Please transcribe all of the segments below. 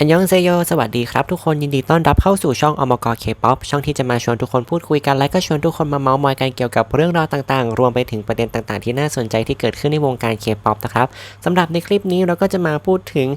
อันยองเซโย สวัสดีครับทุกคน ยินดีต้อนรับเข้าสู่ช่องอมกเคป๊อปช่องที่จะมาชวนทุกคนพูดคุยกัน และก็ชวนทุกคนมาเมาส์มอยกันเกี่ยวกับเรื่องราวต่างๆ รวมไปถึงประเด็นต่างๆ ที่น่าสนใจที่เกิดขึ้นในวงการเคป๊อปนะครับสำหรับในคลิปนี้เราก็จะมาพูดถึง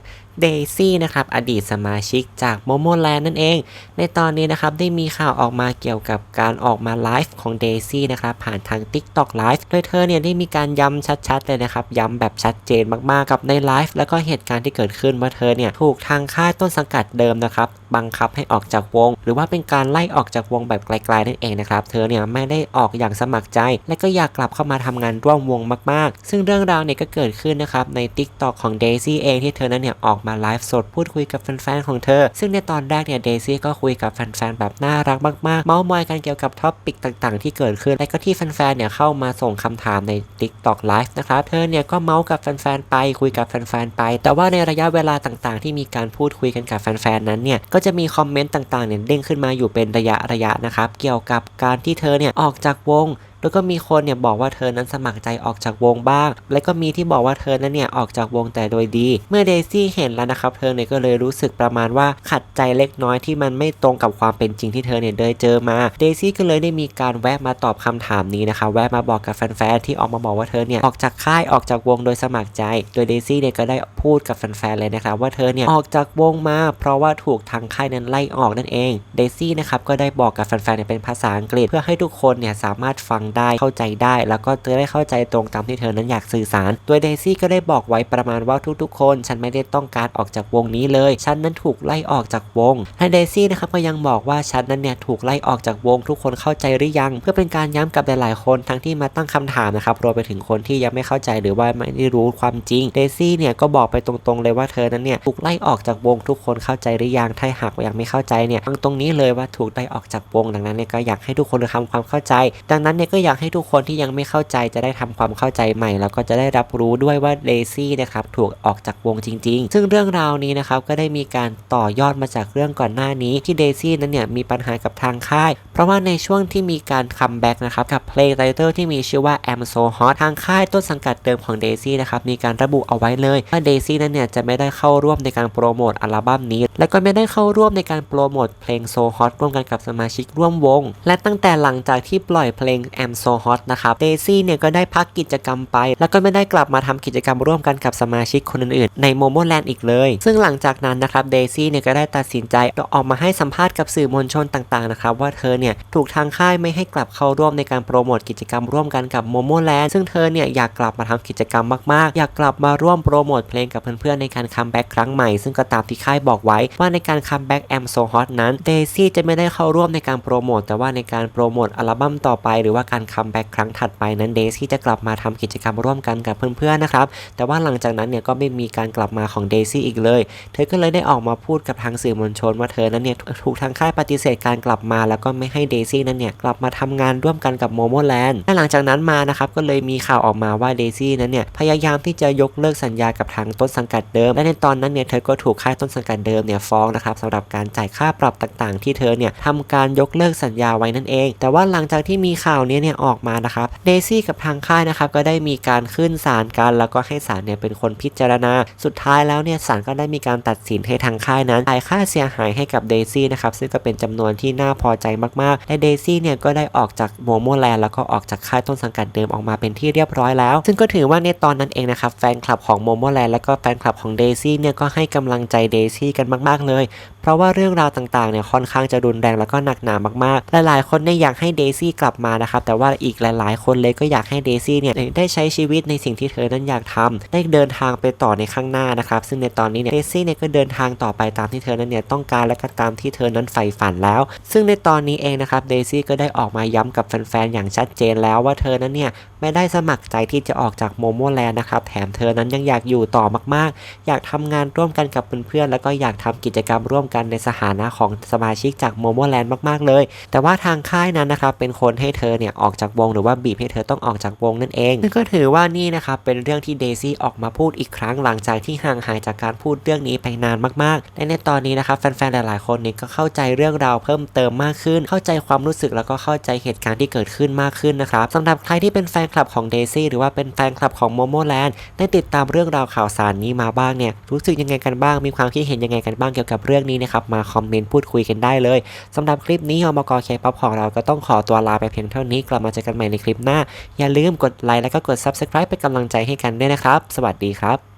เดซี่นะครับอดีตสมาชิกจากโมโมแลนด์นั่นเอง ในตอนนี้นะครับได้มีข่าวออกมาเกี่ยวกับการออกมาไลฟ์ของเดซี่นะครับผ่านทาง TikTok Live โดยเธอเนี่ยได้มีการย้ำชัดๆเลยนะครับย้ำแบบชัดเจนมากๆกับในไลฟ์แล้วก็เหตุการณ์ที่เกิดขึ้นว่าเธอเนี่ยถูกทางค่ายต้นสังกัดเดิมนะครับบังคับให้ออกจากวง หรือว่าเป็นการไล่ออกจากวงแบบไกลๆนั่นเองนะครับเธอเนี่ยไม่ได้ออกอย่างสมัครใจ และก็อยากกลับเข้ามาทำงานร่วมวงมากๆ ซึ่งเรื่องราวเนี่ยก็เกิดขึ้นนะครับใน TikTok ของเดซี่เองที่เธอนั้นเนี่ยออกมาไลฟ์สดพูดคุยกับแฟนๆของเธอ ซึ่งในตอนแรกเนี่ยเดซี่ก็คุยกับแฟนๆแบบน่ารักมากๆ เมาส์มอยกันเกี่ยวกับท็อปปิกต่างๆ ที่เกิดขึ้น และก็ที่แฟนๆเนี่ยเข้ามาส่งคำถามใน TikTok Live นะครับเธอเนี่ยก็เมาส์กับแฟนๆไปคุยกับแฟนๆไป แต่ว่าในระยะเวลาต่างๆ ที่มีการพูดคุยกันกับแฟนๆนั้นเนี่ยก็จะมีคอมเมนต์ต่างๆเนี่ยเด้งขึ้นมาอยู่เป็นระยะระยะนะครับเกี่ยวกับการที่เธอเนี่ยออกจากวง แล้วก็มีคนเนี่ยบอกว่าเธอนั้นสมัครใจออกจากวงบ้าง และก็มีที่บอกว่าเธอนั้นเนี่ยออกจากวงแต่โดยดี เมื่อเดซี่เห็นแล้วนะครับ เธอเนี่ยก็เลยรู้สึกประมาณว่าขัดใจเล็กน้อยที่มันไม่ตรงกับความเป็นจริงที่เธอเนี่ยได้เจอมา เดซี่ก็เลยได้มีการแวะมาตอบคำถามนี้นะคะ แวะมาบอกกับแฟนๆที่ออกมาบอกว่าเธอเนี่ยออกจากค่ายออกจากวงโดยสมัครใจ โดยเดซี่เนี่ยก็ได้พูดกับแฟนๆเลยนะครับว่าเธอเนี่ยออกจากวงมา เพราะว่าถูกทางค่ายนั้นไล่ออกนั่นเอง เดซี่นะครับก็ได้บอกกับแฟนๆเนี่ยเป็นภาษาอังกฤษ เพื่อให้ทุกคนเนี่ยสามารถฟังได้เข้าใจได้ แล้วก็จะได้เข้าใจตรงตามที่เธอนั้นอยากสื่อสาร โดยเดซี่ก็ได้บอกไว้ประมาณว่าทุกๆ คน ฉันไม่ได้ต้องการออกจากวงนี้เลย ฉันนั้นถูกไล่ออกจากวงและเดซี่นะครับก็ยังบอกว่าฉันนั้นเนี่ยถูกไล่ออกจากวงทุกคนเข้าใจหรือยัง เพื่อเป็นการย้ำกับหลายๆคนทั้งที่มาตั้งคำถามนะครับรวมไปถึงคนที่ยังไม่เข้าใจหรือว่าไม่ได้รู้ความจริงเดซี่เนี่ยก็บอกไปตรงๆเลยว่าเธอนั้นเนี่ยถูกไล่ออกจากวงทุกคนเข้าใจหรือยังถ้าหากยังไม่เข้าใจเนี่ยฟังตรงนี้เลยว่าถูกไล่ออกจากวงดังนั้นเนี่ยก็อยากให้ทุกคนทำความเข้าใจ ดังนั้นเนี่ยก็อยากให้ทุกคนที่ยังไม่เข้าใจจะได้ทำความเข้าใจใหม่ แล้วก็จะได้รับรู้ด้วยว่าเดซี่นะครับถูกออกจากวงจริง ๆ ซึ่งเรื่องราวนี้นะครับก็ได้มีการต่อยอดมาจากเรื่องก่อนหน้านี้ที่เดซี่นั้นเนี่ยมีปัญหากับทางค่าย เพราะว่าในช่วงที่มีการคัมแบ็กนะครับกับเพลงไตเติลที่มีชื่อว่า Am So Hot ทางค่ายต้นสังกัดเดิมของเดซี่นะครับมีการระบุเอาไว้เลยว่าเดซี่นั้นเนี่ยจะไม่ได้เข้าร่วมในการโปรโมทอัลบั้มนี้ และก็ไม่ได้เข้าร่วมในการโปรโมทเพลง So Hot ร่วมกันกับสมาชิกร่วมวง และตั้งแต่หลังจากที่ปล่อยเพลง Am So Hot นะครับเดซี่เนี่ยก็ได้พักกิจกรรมไป แล้วก็ไม่ได้กลับมาทำกิจกรรมร่วมกันกับสมาชิกคนอื่นๆในโมโมแลนด์อีกเลย ซึ่งหลังจากนั้นนะครับเดซี่เนี่ยก็ได้ตัดสินใจออกมาให้สัมภาษณ์กับสื่อมวลชนต่างๆนะครับว่าเธอเนี่ยถูกทางค่ายไม่ให้กลับเข้าร่วมในการโปรโมทกิจกรรมร่วมกันกับโมโมแลนด์ซึ่งเธอเนี่ยอยากกลับมาทำกิจกรรมมากๆ อยากกลับมาร่วมโปรโมทเพลงกับเพื่อนๆในการคัมแบ็กครั้งใหม่ซึ่งก็ตามที่ค่ายบอกไว้ว่าในการคัมแบ็กแอมโซฮอตนั้นเดซี่จะไม่ได้เข้าร่วมในการโปรโมทแต่ว่าในการโปรโมทอัลบั้มต่อไป หรือว่าการคัมแบ็กครั้งถัดไปนั้นเดซี่จะกลับมาทำกิจกรรมร่วมกันกับเพื่อนๆนะครับแต่ว่าหลังจากนั้นเนี่ยก็ไม่มีการกลับมาของเดซี่อีกเลย เธอก็เลยได้ออกมาพูดกับทางสื่อมวลชนว่าเธอนั้นเนี่ยถูกทางค่ายปฏิเสธการกลับมา แล้วก็ไม่ให้เดซี่นั้นเนี่ยกลับมาทำงานร่วมกันกับโมโมแลนด์และหลังจากนั้นมานะครับก็เลยมีข่าวออกมาว่าเดซี่นั้นเนี่ยพยายามที่จะยกเลิกสัญญากับทางต้นสังกัดเดิม และในตอนนั้นเนี่ยเธอก็ถูกค่ายต้นสังกัดเดิมเนี่ยฟ้องนะครับสำหรับการจ่ายค่าปรับต่างๆ ที่เธอเนี่ยทำการยกเลิกสัญญาไว้นั่นเอง แต่ว่าหลังจากที่มีข่าวนี้เนี่ยออกมานะครับเดซี่กับทางค่ายนะครับก็ได้มีการขึ้นศาลกันแล้วก็ให้ศาลเนี่ยเป็นคนพิจารณา สุดท้ายแล้วเนี่ยศาลก็ได้มีการตัดสินให้ทางค่ายนั้นจ่ายค่าเสียหายให้กับเดซี่นะครับซึ่งก็เป็นจำนวนที่น่าพอใจมากๆและเดซี่เนี่ยก็ได้ออกจากโมโมแลนด์แล้วก็ออกจากค่ายต้นสังกัดเดิมออกมาเป็นที่เรียบร้อยแล้ว ซึ่งก็ถือว่าในตอนนั้นเองนะครับแฟนคลับของโมโมแลนด์แล้วก็แฟนคลับของเดซี่เนี่ยก็ให้กำลังใจเดซี่กันมากมากเลยเพราะว่าเรื่องราวต่างๆเนี่ยค่อนข้างจะรุนแรงแล้วก็หนักหนามากๆ หลายๆคนเนี่ยอยากให้เดซี่กลับมานะครับแต่ว่าอีกหลายๆ คนเลยก็อยากให้เดซี่เนี่ยได้ใช้ชีวิตในสิ่งที่เธอนั้นอยากทำได้เดินทางไปต่อในข้างหน้านะครับซึ่งในตอนนี้เนี่ยเดซี่เนี่ยก็เดินทางต่อไปตามที่เธอนั้นเนี่ยต้องการและก็ตามที่เธอนั้นใฝ่ฝันแล้ว ซึ่งในตอนนี้เองนะครับเดซี่ก็ได้ออกมาย้ำกับแฟนๆอย่างชัดเจนแล้วว่าเธอนั้นเนี่ยไม่ได้สมัครใจที่จะออกจากโมโมแลนด์นะครับแถมเธอนั้นยังอยากอยู่ต่อมากๆ อยากทำงานร่วมกันกับเพื่อนๆแล้วก็อยากทำกิจกรรมร่วมกันในสถานะของสมาชิกจากโมโมแลนด์มากๆเลย แต่ว่าทางค่ายนั้นนะครับเป็นคนให้เธอเนี่ยออกจากวงหรือว่าบีบให้เธอต้องออกจากวงนั่นเองซึ่งก็ถือว่านี่นะครับเป็นเรื่องที่เดซี่ออกมาพูดอีกครั้งหลังจากที่ห่างหายจากการพูดเรื่องนี้ไปนานมากๆและในตอนนี้นะครับแฟนๆหลายๆคนเนี่ยก็เข้าใจเรื่องราวเพิ่มเติมมากขึ้น เข้าใจความรู้สึกแล้วก็เข้าใจเหตุการณ์ที่เกิดขึ้นมากขึ้นนะครับสำหรับใครที่เป็นแฟนคลับของเดซี่หรือว่าเป็นแฟนคลับของโมโมแลนด์ได้ติดตามเรื่องราวข่าวสารนี้มาบ้างเนี่ยรู้สึกยังไงกันบ้าง มีความคิดเห็นยังไงกันบ้างเกี่ยวกับเรื่องนี้นะครับมาคอมเมนต์พูดคุยกันได้เลยสำหรับคลิปนี้อมกอเคป๊อปของเราก็ต้องขอตัวลาไปเพียงเท่านี้กลับมาเจอกันใหม่ในคลิปหน้า อย่าลืมกดไลค์แล้วก็กด Subscribe เป็นกำลังใจให้กันด้วยนะครับ สวัสดีครับ